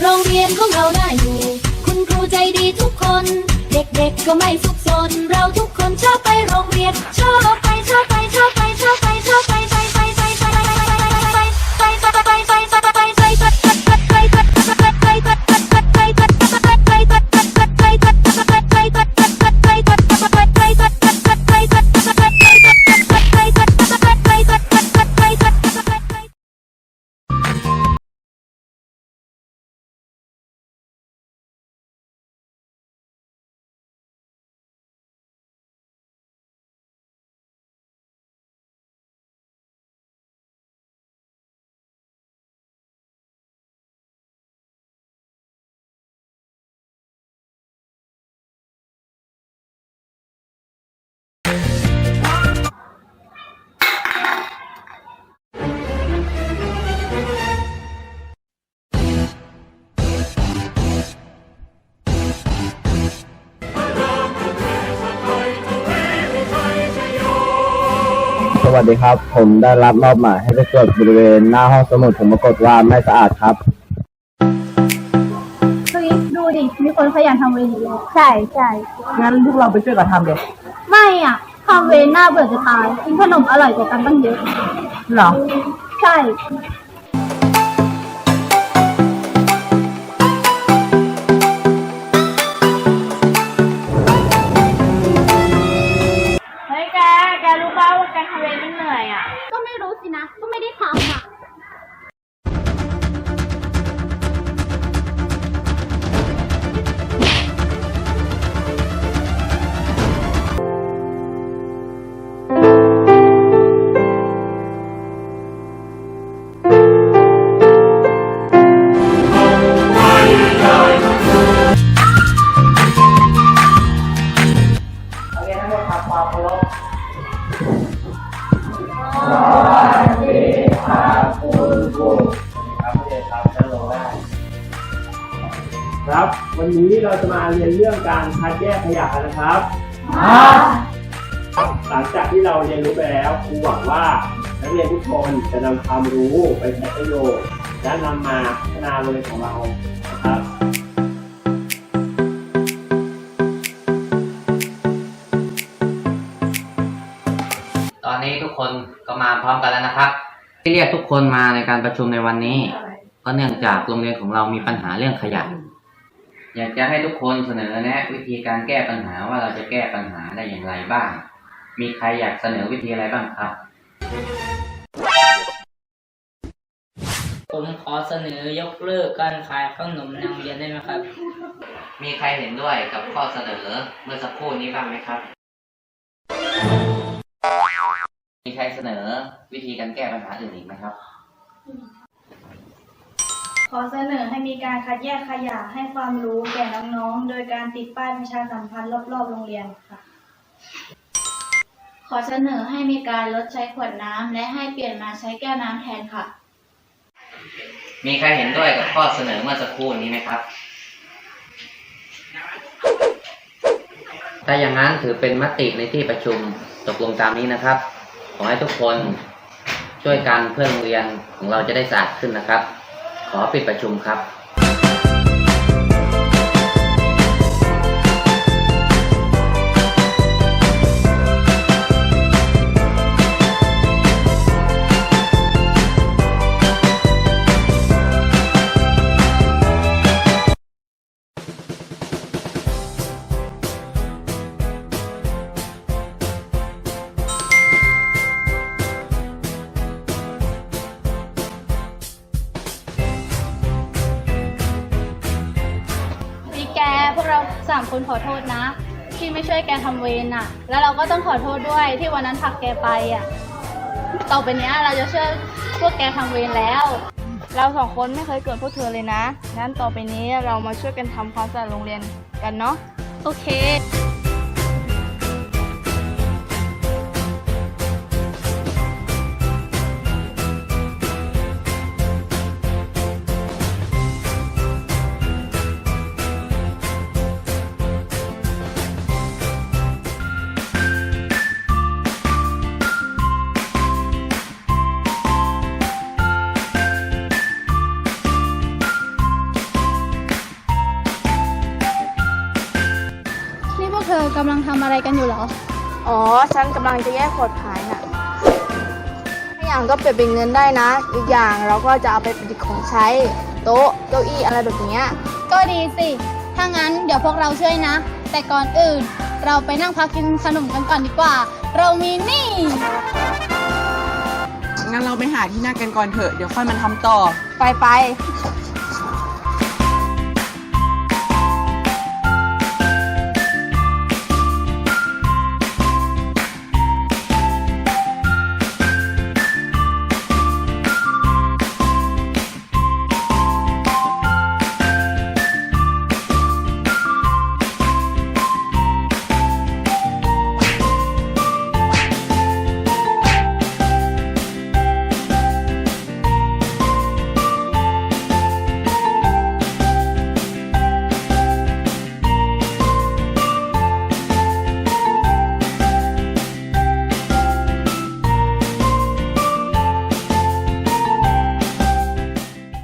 โรงเรียนของเราน่าอยู่ คุณครูใจดีทุกคน เด็กๆก็ไม่สุกสนเราทุกคนชอบไปโรงเรียน ชอบไปชอบไป สวัสดีครับ ผมได้รับมอบหมายให้ไปตรวจบริเวณหน้าห้องสมุดผมปรากฏว่าไม่สะอาดครับ เฮ้ยดูดิ มีคนขยันทำเวรอยู่แล้วใช่ใช่งั้นพวกเราไปช่วยกันทำเดี๋ยวไม่อะทำเวรน่าเบื่อจะตายกินขนมอร่อยกว่ากันตั้งเยอะ เหรอ ใช่ ครับ วันนี้เราจะมาเรียนเรื่องการคัดแยกขยะนนะครับหลังจากที่เราเรียนรู้ไปแล้วครูหวังว่านักเรียนทุกคนจะนำความรู้ไปใช้ประโยชน์และนำมาพัฒนาโรงเรียนของเรานะครับตอนนี้ทุกคนก็มาพร้อมกันแล้วนะครับ ที่เรียกทุกคนมาในการประชุมในวันนี้ก็เนื่องจากโรงเรียนของเรามีปัญหาเรื่องขยะ อยากจะให้ทุกคนเสนอแนะ วิธีการแก้ปัญหาว่าเราจะแก้ปัญหาได้อย่างไรบ้าง มีใครอยากเสนอวิธีอะไรบ้างครับ ผมขอเสนอยกเลิกการขายขนมในโรงเรียนได้ไหมครับ มีใครเห็นด้วยกับข้อเสนอเมื่อสักครู่นี้บ้างไหมครับ วิธีการแก้ปัญหาอื่นอีกไหมครับ ขอเสนอให้มีการคัดแยกขยะให้ความรู้แก่น้องๆ โดยการติดป้ายประชาสัมพันธ์รอบๆ โรงเรียนค่ะ ขอเสนอให้มีการลดใช้ขวดน้ำและให้เปลี่ยนมาใช้แก้วน้ำแทนค่ะ มีใครเห็นด้วยกับข้อเสนอเมื่อสักครู่นี้ไหมครับ ถ้าอย่างนั้นถือเป็นมติในที่ประชุมตกลงตามนี้นะครับ ขอให้ทุกคน ช่วยกันเพื่อโรงเรียนของเราจะได้สะอาดขึ้นนะครับ ขอปิดประชุมครับ แกพวกเราสามคนขอโทษนะ ที่ไม่ช่วยแกทำเวรน่ะ แล้วเราก็ต้องขอโทษด้วยที่วันนั้นผลักแกไปอะต่อไปเนี้ยเราจะช่วยพวกแกทำเวรแล้ว เราสองคนไม่เคยเกิดพวกเธอเลยนะ งั้นต่อไปนี้เรามาช่วยกันทำความสะอาดโรงเรียนกันเนาะ โอเค กำลังทำอะไรกันอยู่เหรอ อ๋อ ฉันกำลังจะแยกขวดขายน่ะถ้าอย่างก็เปลี่ยนเป็นเงินได้นะ อีกอย่างเราก็จะเอาไปประดิษฐ์ของใช้ โต๊ะ เก้าอี้อะไรแบบเนี้ยก็ดีสิ ถ้างั้นเดี๋ยวพวกเราช่วยนะ แต่ก่อนอื่น เราไปนั่งพักกินขนมกันก่อนดีกว่า เรามีนี่ งั้นเราไปหาที่นั่งกันก่อนเถอะ เดี๋ยวค่อยมาทำต่อ ไปไปใ